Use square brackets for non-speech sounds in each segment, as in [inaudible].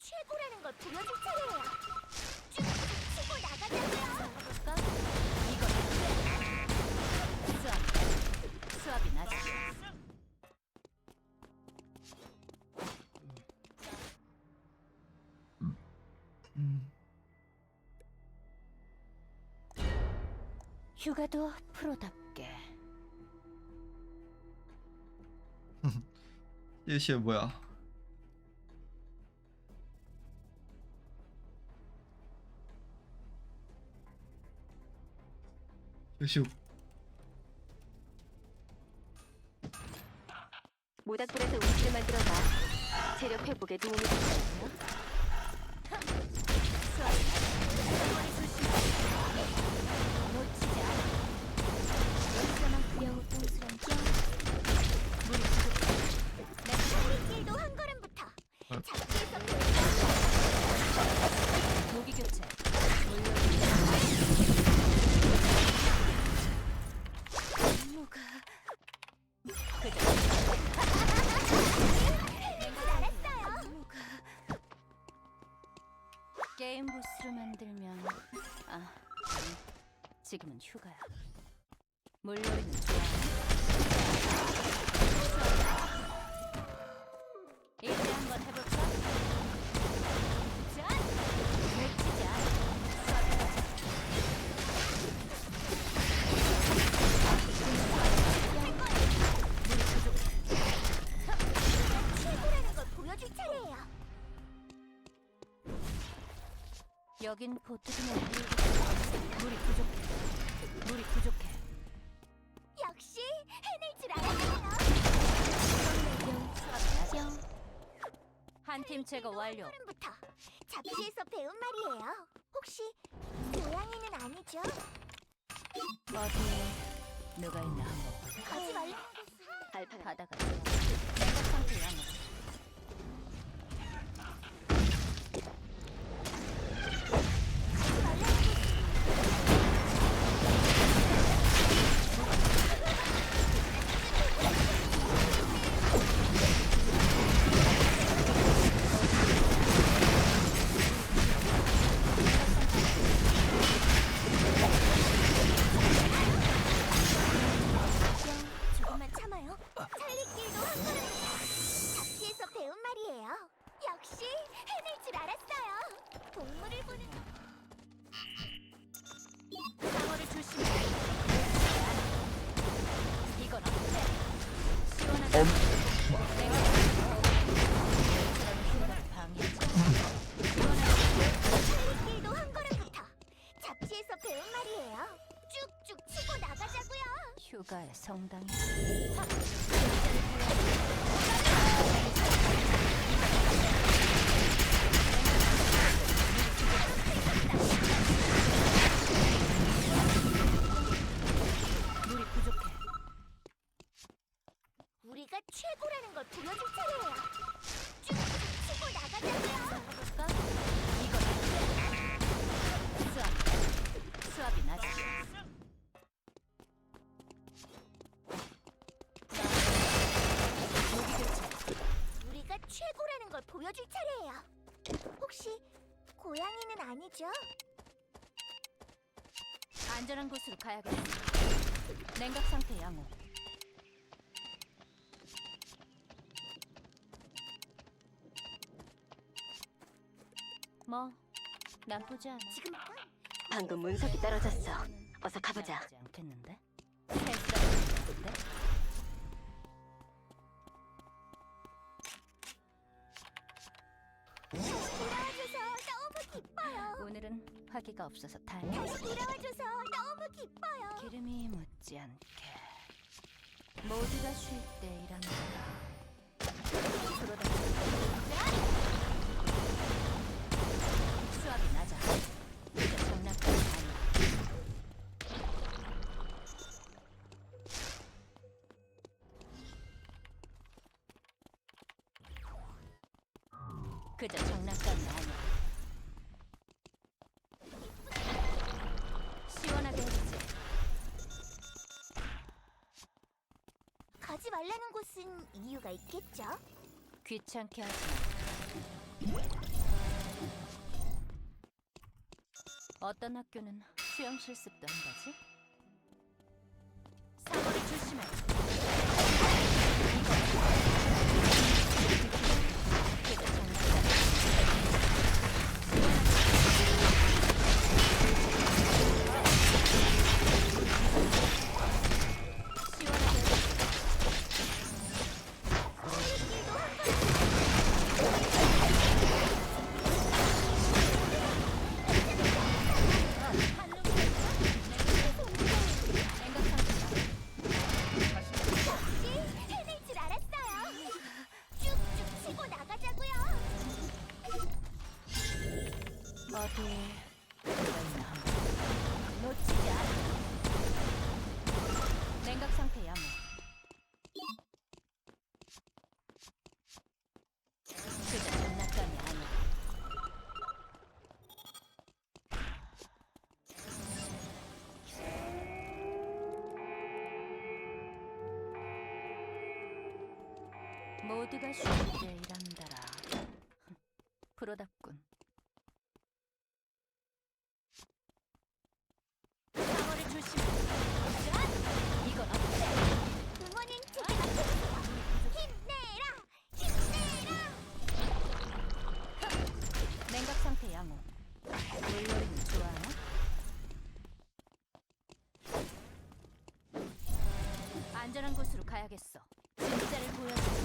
최고라는 걸 보여줄 차례예요. 쭉쭉 치고 나가자고요. 이거 수압 수압이 낮아 휴가도 프로답게 [laughs] 예시에 뭐야? 예시 모닥불에서 우유를 만들어봐. 체력 회복에 도움이 되거든요. 여기서만 영웅 똥스런 경 물이 부족해 내 살리길도 한 게임 부스로 만들면 아 지금은 휴가야. 물놀이는 좋아 여긴 보트기는 물이 부족해. 물이 부족해. 역시 해낼 줄 알았어요. 영. 한 팀 제거 완료. 잡지에서 배운 말이에요. 혹시 고양이는 아니죠? 어디 누가 있나? 가지 말라. 알파가 바다가. 생각 상태야 뭐. 시 걸 보여줄 차례예요. 혹시 고양이는 아니죠? 안전한 곳으로 가야겠어. 냉각 상태 양호. 뭐 나쁘지 않아. 지금 방금 문석이 떨어졌어. 어서 가보자. 나쁘지 않겠는데? 기뻐요. 오늘은 화기가 없어서 다행이야. 다시 돌아와줘서 너무 기뻐요. 기름이 묻지 않게 모두가 쉴 때 일합니다. 들어다 수압이 낮아. 이제 장난감 아니야. 그저 쓰라고 쓴 이유가 있겠죠? 귀찮게 하지 어떤 학교는 수영 실습도 한다지? 사고를 조심해. 모두가 쉽게 일한다라. 안전한 곳으로 가야겠어. 진짜를 보여주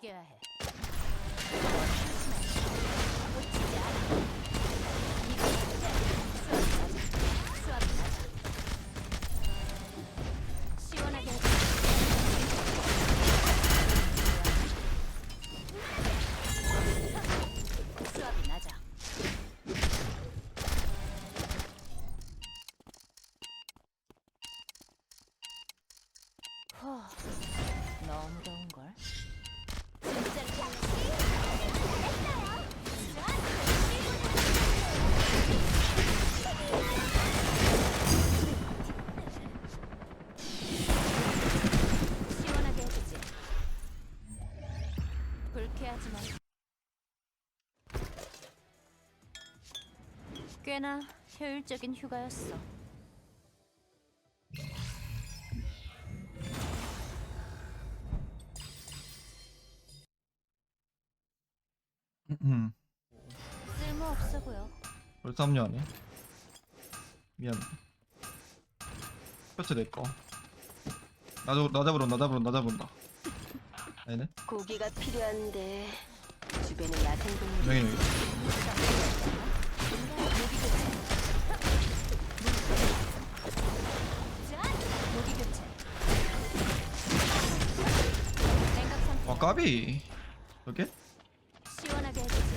빠르게 불쾌하지만 꽤나 효율적인 휴가였어. 음. 쓸모 없어 보여. 벌써 합류하네. 미안. 그렇지 내꺼. 나 잡, 나 잡으러 온다, 나 잡으러 온다, 나 잡으러 온다. 아니네? 고기가 필요한데 주변에 야생동물이 여기 여기. 무기 교체. 냉각 상태. 와 까비. 저게? 시원하게 해주지.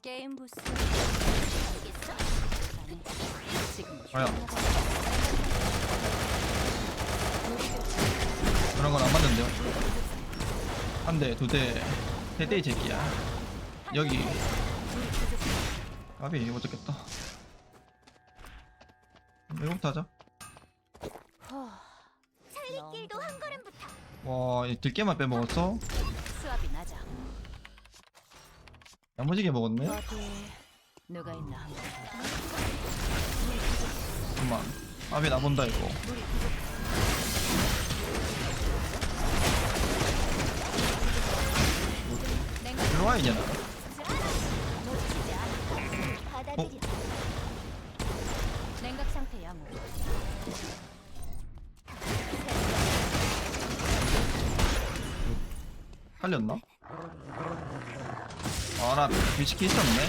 게임 부스. 알겠어? 아니, 지금 뭐야? 교체. 그런 건 안 맞는데요. 한 대, 두 대, 세 대, 이 새끼야. 여기. 까비, 못 잡겠다. 이거부터 하자. 후, 살리길도 한 걸음부터. 와, 이 들깨만 빼먹었어? 수압이 낮아. 야무지게 먹었네? 어디 누가 있나 한번 볼까? 잠깐만. 아비 나 본다, 이거. 물이 부족해. 놓치지 않아. 받아들여. 냉각 상태 양호. 살렸나? 아나 위치키 있었네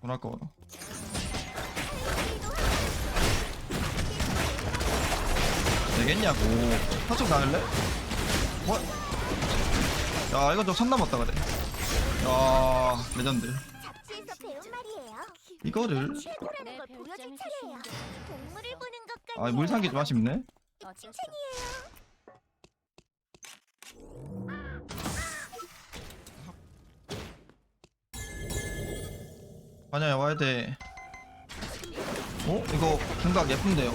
뭐랄까 되겠냐고 화쪽 나갈래? 뭐? 야 이건 좀선 넘었다 그래 야 레전드 잡지에서 배운 말이에요. 이거를 최고라는 내걸 배울 보여줄 점을 차례예요. 주시는데. 동물을 보는 것 같네요. 아 물산기 좀 아쉽네 어쩔 수 칭찬이에요. 반야야 와야 돼 어? 이거 생각 예쁜데요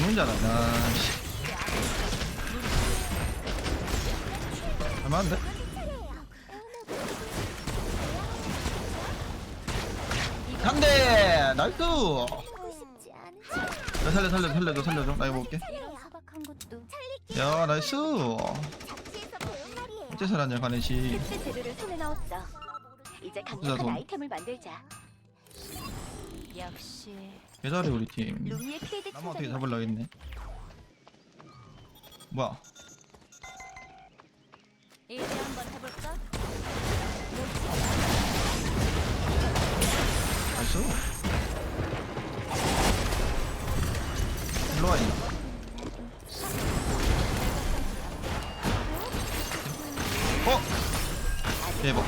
죽는 줄 알았나 씨. 할만한데? 한대 나이스 야, 살려 살려 살려 줘 살려 줘 나 이거 먹을게 이런 소박한 것도 야 나이스. 어째 살았냐 가네시. 이제 강력한 돈. 아이템을 만들자. 역시 개잘해 우리 팀. 루미의 필드 나무 어떻게 충전이 잡으려 했네? 뭐야? 이제 한번 해볼까? 나이스. 일로와 이. 어? 대박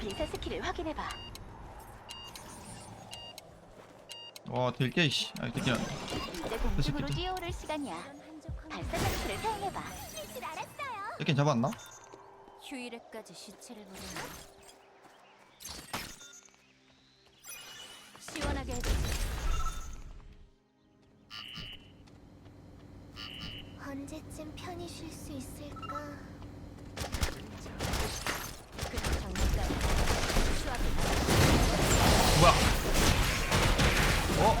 빙사 스킬을 확인해봐. 와 될게 이씨 아 될게 안돼 이제 공중으로 새끼들. 뛰어오를 시간이야. 발사 장치를 사용해봐. 할줄 알았어요. 이렇게 잡았나? 휴일에까지 시체를 보내는 시원하게 해주지. 언제쯤 편히 쉴 수 있을까? 그냥 장난감. 수압이 맞아. 뭐야 어?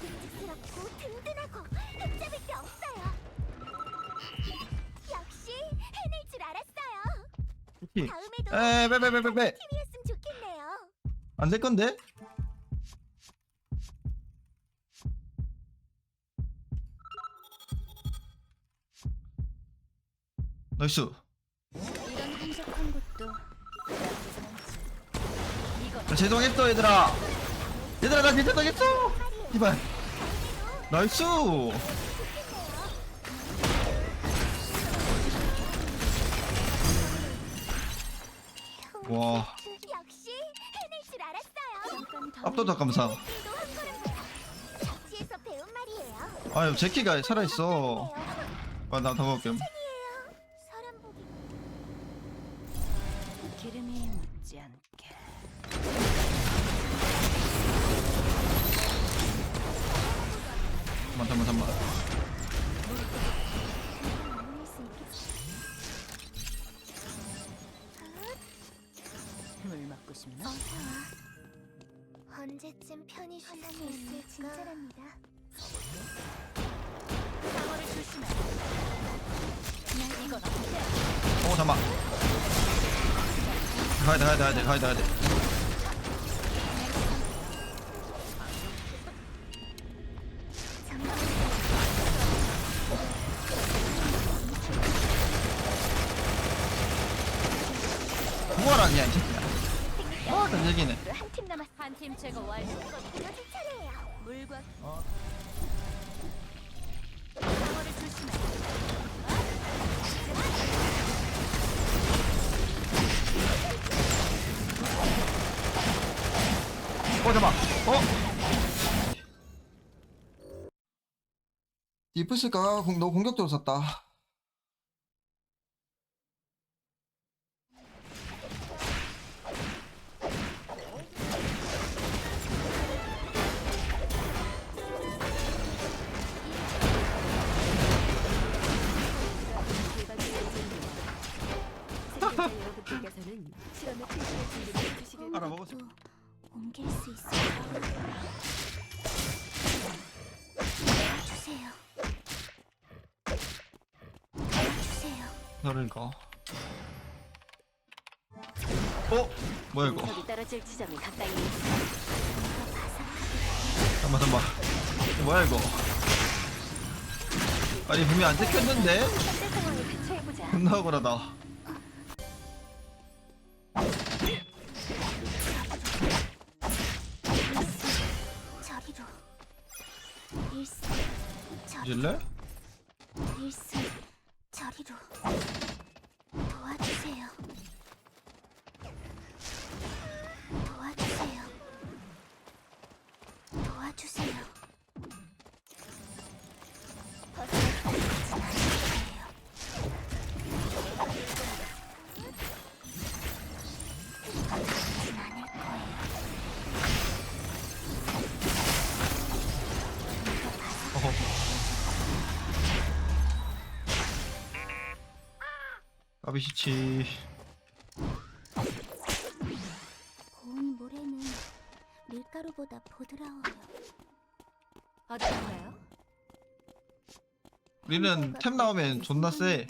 믿음직스럽고 든든하고 흠잡을 게 없어요. 역시 해낼 줄 알았어요. 다음에도 에이 빼빼 빼 빼 빼 팀이었으면 좋겠네요. 안 될 건데? 나이스 이거 나 죄송했어 얘들아. 얘들아 나 죄송했어 이발. 나이스. 와. 역시 해낼 줄 알았어요. 압도적 배운 말이에요. 아유 제키가 살아있어. 아나 더 먹을게 가야돼 가야돼 가야돼 가야돼 이 새끼야 아 던지기네 한팀 남았어. 한팀 제거 완료. 물과 어. 디프스가 공, 너무 공격적으로 썼다. [laughs] 알아먹었어. 옮길 수 있을까? 그러니까. 어? 뭐야 이거? 운석이 떨어질 지점이 가까이. 잠깐만 잠깐만. 이거 뭐야 이거? 아니 분명 안 찍혔는데? 현재 상황을 대처해보자. 존나 억울하다. 저리로. 일스. 저리로. 도와주세요. 도와주세요. 도와주세요. 까비시치. 고운 모래는 밀가루보다 부드러워요. 어떤가요? 우리는 템 나오면 존나 세.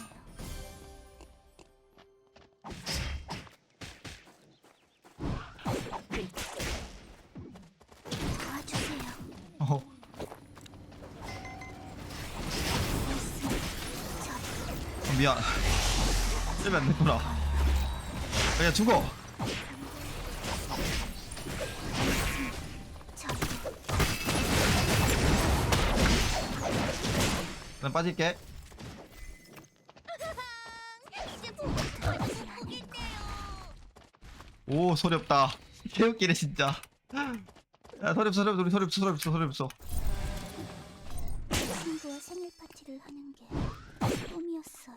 안 됐구나. 그냥 죽어. 난 빠질게. 오 소리 없다. 개웃기네 진짜. 야 소리 없어 소리 없어 소리 없어 소리 없어 소리 없어. 친구와 생일 파티를 하는 게 꿈이었어요.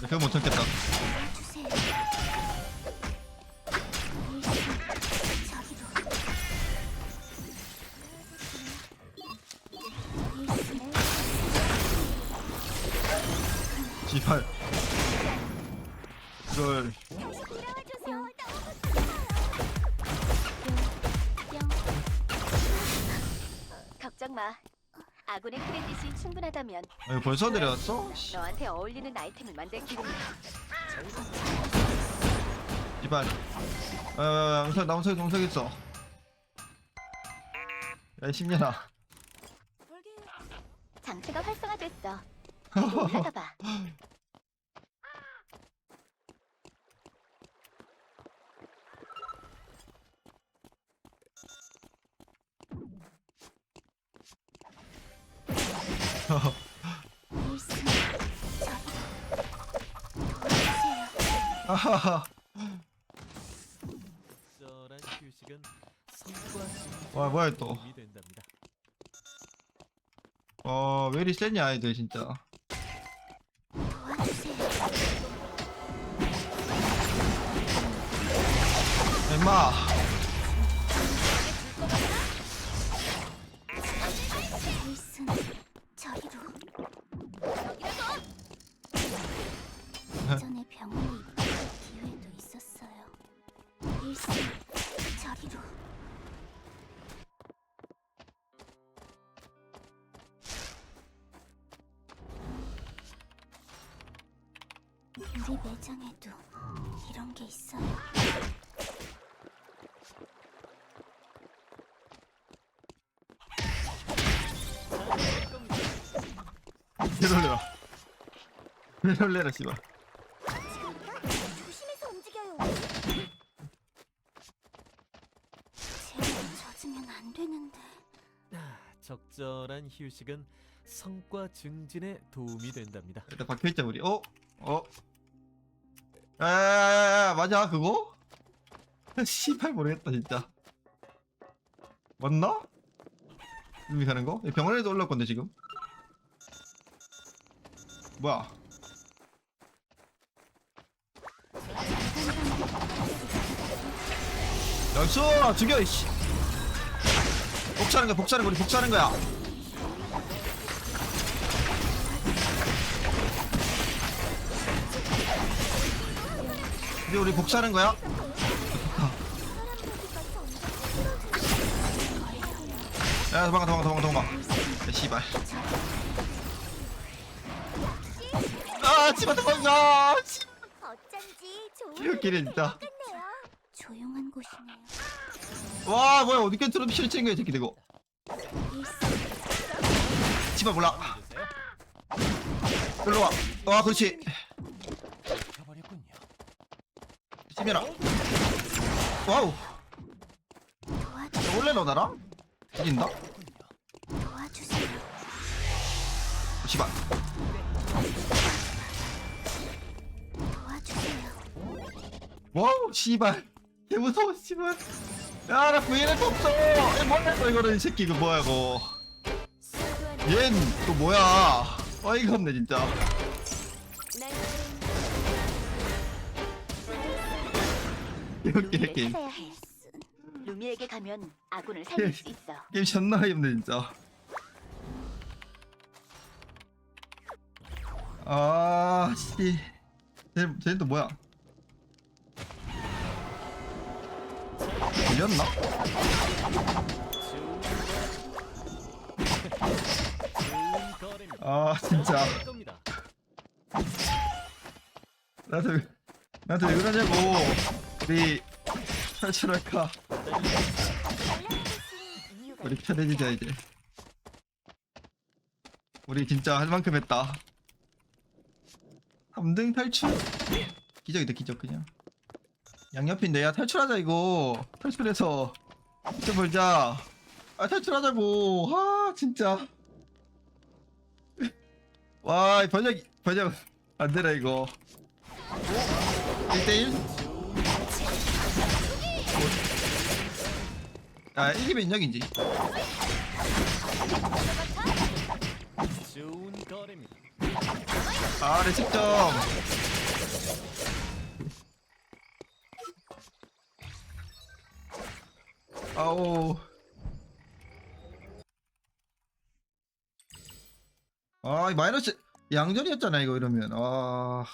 나 그거 못 참겠다. 지발. 이걸 걱정 마. 아군의 크레딧이 충분하다면 아니, 벌써 내려왔어? 너한테 어울리는 아이템을 만들 기분이야. 지발. 아, 암살 나무석이 동석 있어. 야, 10년아. 장치가 활성화됐어. [laughs] 이리 올라가 봐. 증진에 와, 뭐야, 또. 어, 왜 이리 세냐, 아이들, 진짜. 임마. 있어요. 왜 놀래라. 왜 놀래라, 씨발. 조심해서 움직여요. 제가 젖으면 안 되는데. 아, 적절한 휴식은 성과 증진에 도움이 된답니다. 일단 박혀있자, 우리. 어? 어? 야야야 야, 맞아, 그거? [laughs] 씨발, 모르겠다, 진짜. 맞나? 이미 가는 거? 병원에도 올라올 건데, 지금? 뭐야? 연수 죽여 이씨 복사하는 거야 복사하는 거 우리 복사하는 거야 이제 우리 복수하는 거야? 야 도망가 도망가 도망가 도망가 야 씨발 아 씨발 도망가 씨. 어쩐지 좋은 같네요. 조용한 곳이네요. 와 뭐야 어디까지 트럼 실친 거야 이 새끼 이거 씨발 몰라 일로 와와 그렇지 심해라. 와우. 원래 너 나랑? 씨발 도와주세요. 와우 씨발. 개 무서워 씨발. 야나 VNF 없어. 야 뭐야 이거 이거는 이 새끼 이거 뭐야 이거. 얜 또 뭐야? 어이가 없네 진짜 찾아야 해. 루미에게 가면 아군을 살릴 수 있어. [laughs] 게임 존나 어이없네 진짜 아 씨 쟤, 쟤는 또 뭐야 거래입니다. 아 진짜 겁니다. 나한테 왜- 나한테 왜 그러냐고 우리 탈출할까 우리 편해지자 이제. 우리 진짜 할 만큼 했다. 3등 탈출? 기적이다 기적 그냥. 양옆인데 야 탈출하자 이거. 탈출해서 진짜 벌자. 아 탈출하자고. 아 진짜. [laughs] 와이 번역 번역 안 되나 이거? 1대1? 아 좋은 거래입니다. 아, 네, 직점. 아우. 아, 이 마이너스 양전이었잖아, 이거 이러면. 아.